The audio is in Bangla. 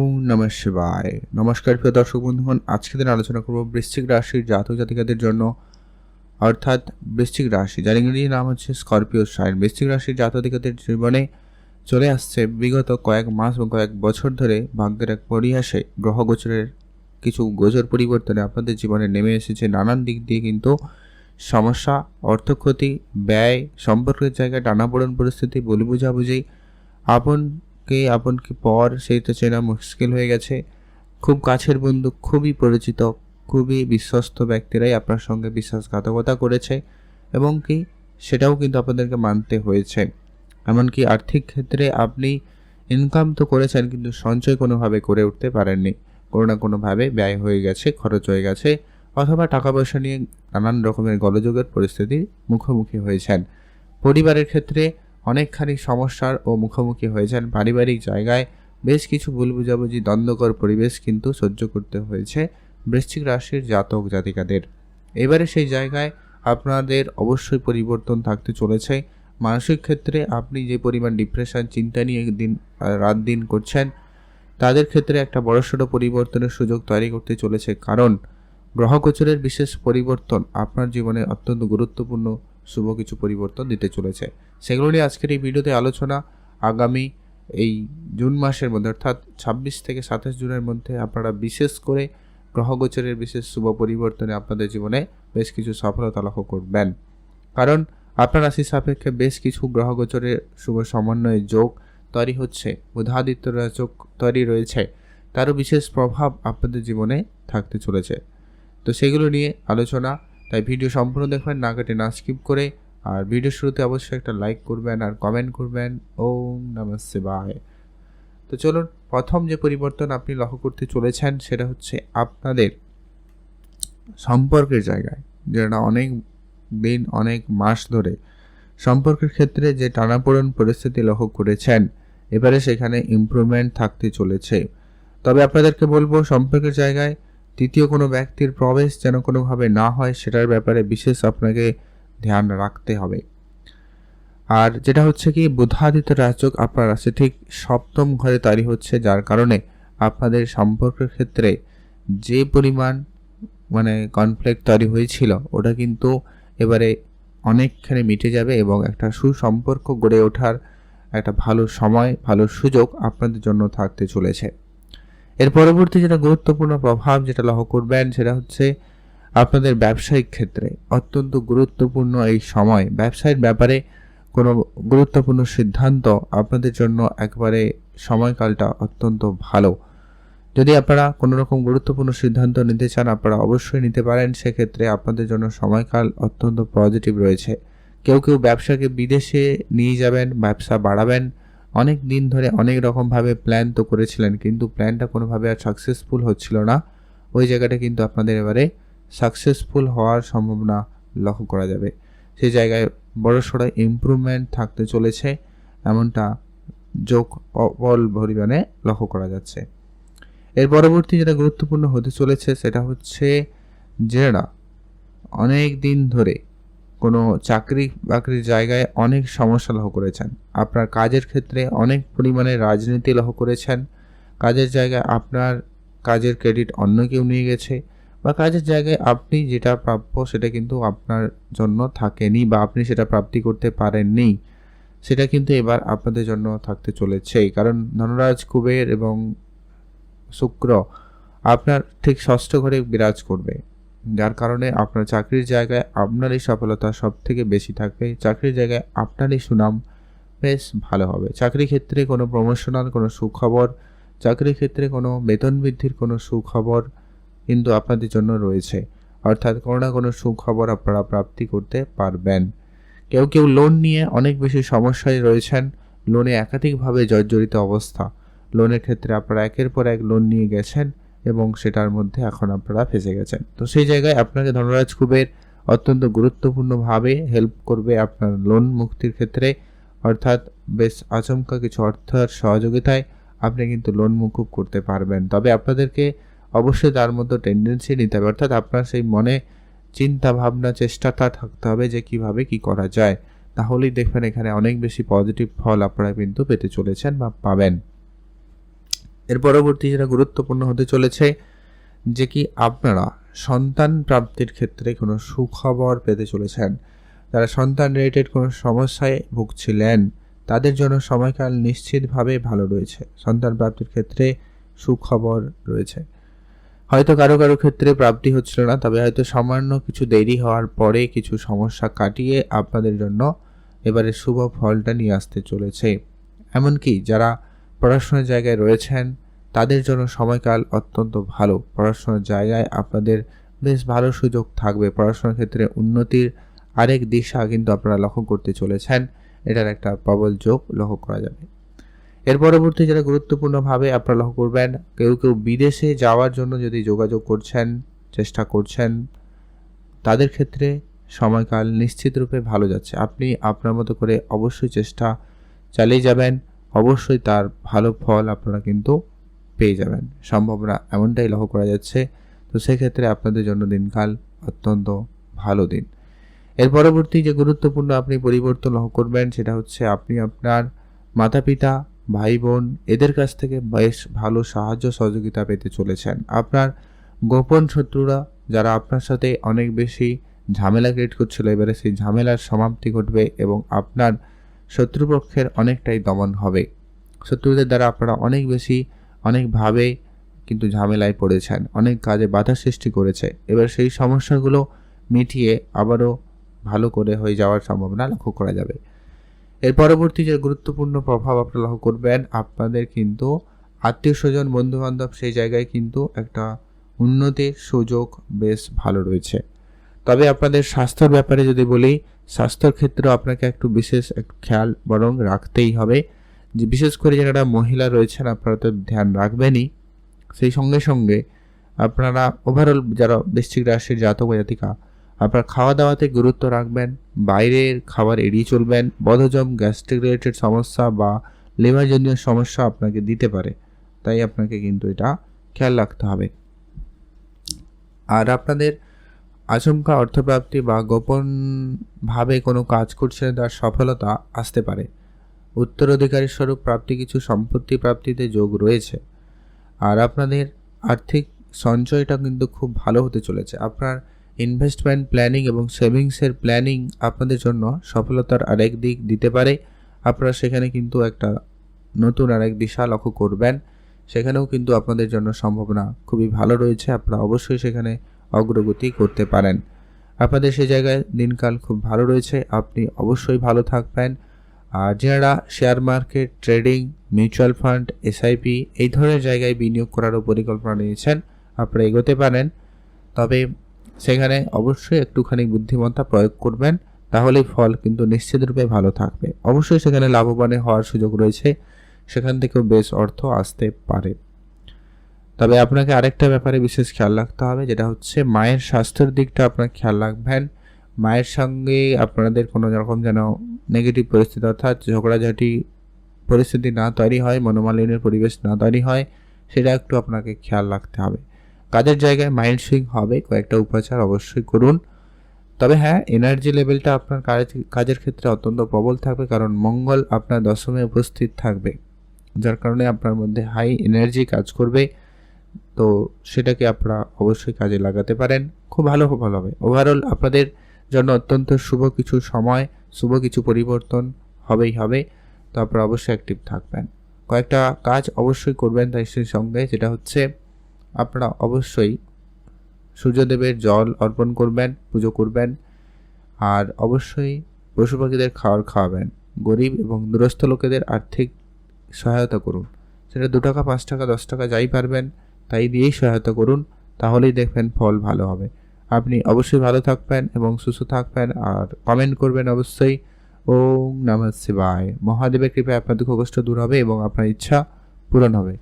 নমঃ শিবায়। নমস্কার, প্রিয় দর্শক বন্ধুগণ আজকে দিন আলোচনা করব বৃশ্চিক রাশির জাতক জাতিকাদের জন্য, অর্থাৎ বৃশ্চিক রাশি, যার ইংরেজি নাম হচ্ছে স্করপিও সাইন। বৃশ্চিক রাশির জাতক জাতিকাদের জীবনে চলে আসছে বিগত কয়েক মাস এবং কয়েক বছর ধরে ভাগ্যের এক পরিহাসে গ্রহ গোচরের কিছু গোচর পরিবর্তনে আপনাদের জীবনে নেমে এসেছে। নানান দিক দিয়ে কিন্তু সমস্যা, অর্থক্ষতি, ব্যয়, সম্পর্কের জায়গায় টানাপোড়েন পরিস্থিতি বলি বুঝাবুঝি আপনকে আপনকে পর সেইটা চেনা মুশকিল হয়ে গেছে। খুব কাছের বন্ধু, খুবই পরিচিত, খুবই বিশ্বস্ত ব্যক্তিরাই আপনার সঙ্গে বিশ্বাসঘাতকতা করেছে এবং কি সেটাও কিন্তু আপনাদেরকে মানতে হয়েছে। এমনকি আর্থিক ক্ষেত্রে আপনি ইনকাম তো করেছেন কিন্তু সঞ্চয় কোনোভাবে করে উঠতে পারেননি। কোনো না কোনোভাবে ব্যয় হয়ে গেছে, খরচ হয়ে গেছে, অথবা টাকা পয়সা নিয়ে নানান রকমের গলযোগের পরিস্থিতির মুখোমুখি হয়েছেন। পরিবারের ক্ষেত্রে অনেকখানি সমস্যার ও মুখোমুখি হয়েছেন পারিবারিক জায়গায়। বেশ কিছু ভুল বুঝাবুঝি দ্বন্দ্বকর পরিবেশ কিন্তু সহ্য করতে হয়েছে বৃশ্চিক রাশির জাতক জাতিকাদের। এবারে সেই জায়গায় আপনাদের অবশ্যই পরিবর্তন থাকতে চলেছে। মানসিক ক্ষেত্রে আপনি যে পরিমাণ ডিপ্রেশন চিন্তা নিয়ে দিন, রাত দিন করছেন, তাদের ক্ষেত্রে একটা বড়সড় পরিবর্তনের সুযোগ তৈরি করতে চলেছে। কারণ গ্রহগোচরের বিশেষ পরিবর্তন আপনার জীবনে অত্যন্ত গুরুত্বপূর্ণ শুভ কিছু পরিবর্তন দিতে চলেছে। সেগুলো নিয়ে আজকের এই ভিডিওতে আলোচনা আগামী এই জুন মাসের মধ্যে অর্থাৎ ছাব্বিশ থেকে সাতাশ জুনের মধ্যে আপনারা বিশেষ করে গ্রহগোচরের বিশেষ শুভ পরিবর্তনে আপনাদের জীবনে বেশ কিছু সফলতা লক্ষ্য করবেন। কারণ আপনার রাশি সাপেক্ষে বেশ কিছু গ্রহগোচরের শুভ সমন্বয়ে যোগ তৈরি হচ্ছে। বুধাদিত্য যোগ তৈরি রয়েছে। তারও বিশেষ প্রভাব আপনাদের জীবনে থাকতে চলেছে। তো সেগুলো নিয়ে আলোচনা তাই ভিডিও সম্পূর্ণ দেখবেন, না কেটে না স্কিপ করে। আর ভিডিও শুরুতে অবশ্যই একটা লাইক করবেন আর কমেন্ট করবেন। ওম নমঃ শিবায়। তো চলুন, প্রথম যে পরিবর্তন আপনি লক্ষ্য করতে চলেছেন সেটা হচ্ছে আপনাদের সম্পর্কের জায়গায়। যেটা অনেক দিন, অনেক মাস ধরে সম্পর্কের ক্ষেত্রে যে টানাপোড়ন পরিস্থিতি লক্ষ্য করেছেন, এবারে সেখানে ইমপ্রুভমেন্ট থাকতে চলেছে। তবে আপনাদেরকে বলব, সম্পর্কের জায়গায় তৃতীয় কোনো ব্যক্তির প্রবেশ যেন কোনোভাবে না হয়, সেটার ব্যাপারে বিশেষ আপনাকে ধ্যান রাখতে হবে। আর যেটা হচ্ছে কি বুধাদিত্য রাজযোগ আপনার আছে, ঠিক সপ্তম ঘরে তৈরি হচ্ছে, যার কারণে আপনাদের সম্পর্কের ক্ষেত্রে যে পরিমাণ মানে কনফ্লিক্ট তৈরি হয়েছিল, ওটা কিন্তু এবারে অনেকখানি মিটে যাবে এবং একটা সুসম্পর্ক গড়ে ওঠার একটা ভালো সময়, ভালো সুযোগ আপনাদের জন্য থাকতে চলেছে। এর পরবর্তী যেটা গুরুত্বপূর্ণ প্রভাব যেটা লক্ষ্য করবেন সেটা হচ্ছে আপনাদের ব্যবসায়িক ক্ষেত্রে অত্যন্ত গুরুত্বপূর্ণ এই সময়। ব্যবসায়ের ব্যাপারে কোনো গুরুত্বপূর্ণ সিদ্ধান্ত আপনাদের জন্য একবারে সময়কালটা অত্যন্ত ভালো। যদি আপনারা কোনো রকম গুরুত্বপূর্ণ সিদ্ধান্ত নিতে চান, আপনারা অবশ্যই নিতে পারেন। সেক্ষেত্রে আপনাদের জন্য সময়কাল অত্যন্ত পজিটিভ রয়েছে। কেউ কেউ ব্যবসাকে বিদেশে নিয়ে যাবেন, ব্যবসা বাড়াবেন অনেক দিন ধরে অনেক রকমভাবে প্ল্যান তো করেছিলেন, কিন্তু প্ল্যানটা কোনোভাবে আর সাকসেসফুল হচ্ছিল না। ওই জায়গাটা কিন্তু আপনাদের এবারে সাকসেসফুল হওয়ার সম্ভাবনা লক্ষ্য করা যাবে। সেই জায়গায় বড়সড় ইমপ্রুভমেন্ট থাকতে চলেছে, এমনটা যোগ অল পরিমাণে লক্ষ্য করা যাচ্ছে। এর পরবর্তী যেটা গুরুত্বপূর্ণ হতে চলেছে সেটা হচ্ছে যেটা অনেক দিন ধরে কোনো চাকরি বাকরির জায়গায় অনেক সমস্যা লক্ষ্য করেছেন। আপনার কাজের ক্ষেত্রে অনেক পরিমাণে রাজনীতি লক্ষ্য করেছেন। কাজের জায়গায় আপনার কাজের ক্রেডিট অন্য কেউ নিয়ে গেছে বা কাজের জায়গায় আপনি যেটা প্রাপ্য সেটা কিন্তু আপনার জন্য থাকেনি বা আপনি সেটা প্রাপ্তি করতে পারেননি। সেটা কিন্তু এবার আপনাদের জন্য থাকতে চলেছে। কারণ ধনরাজ কুবের এবং শুক্র আপনার ঠিক ষষ্ঠ ঘরে বিরাজ করবে। যার কারণে আপনার চাকরির জায়গায় আপনারই সফলতা সব থেকে বেশি থাকবে। চাকরির জায়গায় আপনারই সুনাম বেশ ভালো হবে। চাকরি ক্ষেত্রে কোনো প্রমোশনাল কোনো সুখবর, চাকরির ক্ষেত্রে কোনো বেতন বৃদ্ধির কোনো সুখবর কিন্তু আপনাদের জন্য রয়েছে। অর্থাৎ কোনো না কোনো সুখবর আপনারা প্রাপ্তি করতে পারবেন। কেউ কেউ লোন নিয়ে অনেক বেশি সমস্যায় রয়েছেন। লোনে একাধিকভাবে জর্জরিত অবস্থা। লোনের ক্ষেত্রে আপনারা একের পর এক লোন নিয়ে গেছেন। এবং সেটার মধ্যে এখন আপনারা ফেসে গেছেন। তো সেই জায়গায় আপনাকে ধনরাজ কুবের অত্যন্ত গুরুত্বপূর্ণভাবে হেল্প করবে আপনার লোন মুক্তির ক্ষেত্রে। অর্থাৎ বেশ আচমকা কিছু অর্থের সহযোগিতায় আপনি কিন্তু লোন মুকুব করতে পারবেন। তবে আপনাদেরকে অবশ্যই তার মধ্যে টেন্ডেন্সি নিতে হবে। অর্থাৎ আপনার সেই মনে চিন্তা ভাবনা, চেষ্টাটা থাকতে হবে যে কীভাবে কি করা যায়। তাহলেই দেখবেন এখানে অনেক বেশি পজিটিভ ফল আপনারা কিন্তু পেতে চলেছেন বা পাবেন। এর পরবর্তী যেটা গুরুত্বপূর্ণ হতে চলেছে, যে কি আপনারা সন্তান প্রাপ্তির ক্ষেত্রে কোনো সুখবর পেতে চলেছেন। যারা সন্তান রিলেটেড কোনো সমস্যায় ভুগছিলেন, তাদের জন্য সময়কাল নিশ্চিতভাবে ভালো রয়েছে। সন্তান প্রাপ্তির ক্ষেত্রে সুখবর রয়েছে। হয়তো কারও কারও ক্ষেত্রে প্রাপ্তি হচ্ছিল না, তবে হয়তো সামান্য কিছু দেরি হওয়ার পরে কিছু সমস্যা কাটিয়ে আপনাদের জন্য এবারে শুভ ফলটা নিয়ে আসতে চলেছে। এমনকি যারা পড়াশোনার জায়গায় রয়েছেন, তাদের জন্য সময়কাল অত্যন্ত ভালো। পড়াশোনার জায়গায় আপনাদের বেশ ভালো সুযোগ থাকবে। পড়াশোনার ক্ষেত্রে উন্নতির আরেক দিশা কিন্তু আপনারা লক্ষ্য করতে চলেছেন। এটার একটা প্রবল যোগ লক্ষ্য করা যাবে। এর পরবর্তী যেটা গুরুত্বপূর্ণভাবে আপনারা লক্ষ্য করবেন, কেউ কেউ বিদেশে যাওয়ার জন্য যদি যোগাযোগ করছেন, চেষ্টা করছেন, তাদের ক্ষেত্রে সময়কাল নিশ্চিতরূপে ভালো যাচ্ছে। আপনি আপনার মতো করে অবশ্যই চেষ্টা চালিয়ে যাবেন। অবশ্যই তার ভালো ফল আপনারা কিন্তু পেয়ে যাবেন। সম্ভাবনা এমনটাই লক্ষ্য করা যাচ্ছে। তো সেক্ষেত্রে আপনাদের জন্য দিনকাল অত্যন্ত ভালো দিন। এর পরবর্তী যে গুরুত্বপূর্ণ আপনি পরিবর্তন লক্ষ্য করবেন সেটা হচ্ছে আপনি আপনার মাতা পিতা ভাই বোন এদের কাছ থেকে বেশ ভালো সাহায্য সহযোগিতা পেতে চলেছেন। আপনার গোপন শত্রুরা যারা আপনার সাথে অনেক বেশি ঝামেলা ক্রিয়েট করছিল, এবারে সেই ঝামেলার সমাপ্তি ঘটবে এবং আপনার শত্রুপক্ষের অনেকটাই দমন হবে। শত্রুদের দ্বারা আপনারা অনেক বেশি অনেকভাবে কিন্তু ঝামেলায় পড়েছেন, অনেক কাজে বাধা সৃষ্টি করেছে। এবার সেই সমস্যাগুলো মিটিয়ে আবারও ভালো করে হয়ে যাওয়ার সম্ভাবনা লক্ষ্য করা যাবে। এর পরবর্তী যে গুরুত্বপূর্ণ প্রভাব আপনারা লক্ষ্য করবেন, আপনাদের কিন্তু আত্মীয় স্বজন, বন্ধুবান্ধব সেই জায়গায় কিন্তু একটা উন্নতির সুযোগ বেশ ভালো রয়েছে। তবে আপনাদের স্বাস্থ্যর ব্যাপারে যদি বলি, স্বাস্থ্যর ক্ষেত্রেও আপনাকে একটু বিশেষ একটু খেয়াল বরং রাখতেই হবে। যে বিশেষ করে যারা মহিলা রয়েছেন, আপনারা তো ধ্যান রাখবেনই। সেই সঙ্গে সঙ্গে আপনারা ওভারঅল যারা বৃশ্চিক রাশির জাতক জাতিকা, আপনার খাওয়া দাওয়াতে গুরুত্ব রাখবেন, বাইরের খাবার এড়িয়ে চলবেন বদহজম গ্যাস্ট্রিক রিলেটেড সমস্যা বা লিভারজনীয় সমস্যা আপনাকে দিতে পারে। তাই আপনাকে কিন্তু এটা খেয়াল রাখতে হবে। আর আপনাদের আচমকা অর্থপ্রাপ্তি বা গোপনভাবে কোনো কাজ করছে তার সফলতা আসতে পারে। উত্তরাধিকারী স্বরূপ প্রাপ্তি কিছু সম্পত্তি প্রাপ্তিতে যোগ রয়েছে। আর আপনাদের আর্থিক সঞ্চয়টা কিন্তু খুব ভালো হতে চলেছে। আপনার ইনভেস্টমেন্ট প্ল্যানিং এবং সেভিংসের প্ল্যানিং আপনাদের জন্য সফলতার আরেক দিক দিতে পারে। আপনারা সেখানে কিন্তু একটা নতুন আরেক দিশা লক্ষ্য করবেন। সেখানেও কিন্তু আপনাদের জন্য সম্ভাবনা খুবই ভালো রয়েছে। আপনারা অবশ্যই সেখানে অগ্রগতি করতে পারেন। আপনাদের সে জায়গায় দিনকাল খুব ভালো রয়েছে, আপনি অবশ্যই ভালো থাকবেন। আর যারা share market, trading, mutual fund, SIP এই ধরনের জায়গায় বিনিয়োগ করারও পরিকল্পনা নিয়েছেন, আপনারা এগোতে পারেন। তবে সেখানে অবশ্যই একটুখানি বুদ্ধিমত্তা প্রয়োগ করবেন, তাহলেই ফল কিন্তু নিশ্চিতরূপে ভালো থাকবে। অবশ্যই সেখানে লাভবান হওয়ার সুযোগ রয়েছে, সেখান থেকেও বেশ অর্থ আসতে পারে। তবে আপনাকে আরেকটা ব্যাপারে বিশেষ খেয়াল রাখতে হবে, যেটা হচ্ছে মায়ের স্বাস্থ্যের দিকটা আপনার খেয়াল রাখবেন। মায়ের সঙ্গে আপনাদের কোনো রকম যেন নেগেটিভ পরিস্থিতি অর্থাৎ ঝগড়াঝাটি পরিস্থিতি না তৈরি হয় মনোমালিনের পরিবেশ না তৈরি হয়, সেটা একটু আপনাকে খেয়াল রাখতে হবে। কাজের জায়গায় মাইন্ড সুইং হবে, কয়েকটা উপাচার অবশ্যই করুন। তবে হ্যাঁ এনার্জি লেভেলটা আপনার কাজ, কাজের ক্ষেত্রে অত্যন্ত প্রবল থাকবে, কারণ মঙ্গল আপনার দশমে উপস্থিত থাকবে, যার কারণে আপনার মধ্যে হাই এনার্জি কাজ করবে। তো সেটাকে আপনারা অবশ্যই কাজে লাগাতে পারেন। খুব ভালো ভালো হবে। ওভারঅল আপনাদের জন্য অত্যন্ত শুভ কিছু সময়, শুভ কিছু পরিবর্তন হবেই হবে। তো আপনারা অবশ্যই অ্যাক্টিভ থাকবেন। কয়েকটা কাজ অবশ্যই করবেন তাই সেই সঙ্গে যেটা হচ্ছে আপনারা অবশ্যই সূর্যদেবের জল অর্পণ করবেন, পুজো করবেন। আর অবশ্যই পশু পাখিদের খাবার খাওয়াবেন। গরিব এবং দূরস্থ লোকেদের আর্থিক সহায়তা করুন। সেটা দু টাকা, পাঁচ টাকা, দশ টাকা যাই পারবেন। তাই দিয়েই সহায়তা করুন, তাহলেই দেখবেন ফল ভালো হবে। আপনি অবশ্যই ভালো থাকবেন এবং সুস্থ থাকবেন আর কমেন্ট করবেন অবশ্যই। ওম নমঃ শিবায়। মহাদেবের কৃপায় আপনার দুঃখ কষ্ট দূর হবে এবং আপনার ইচ্ছা পূরণ হবে।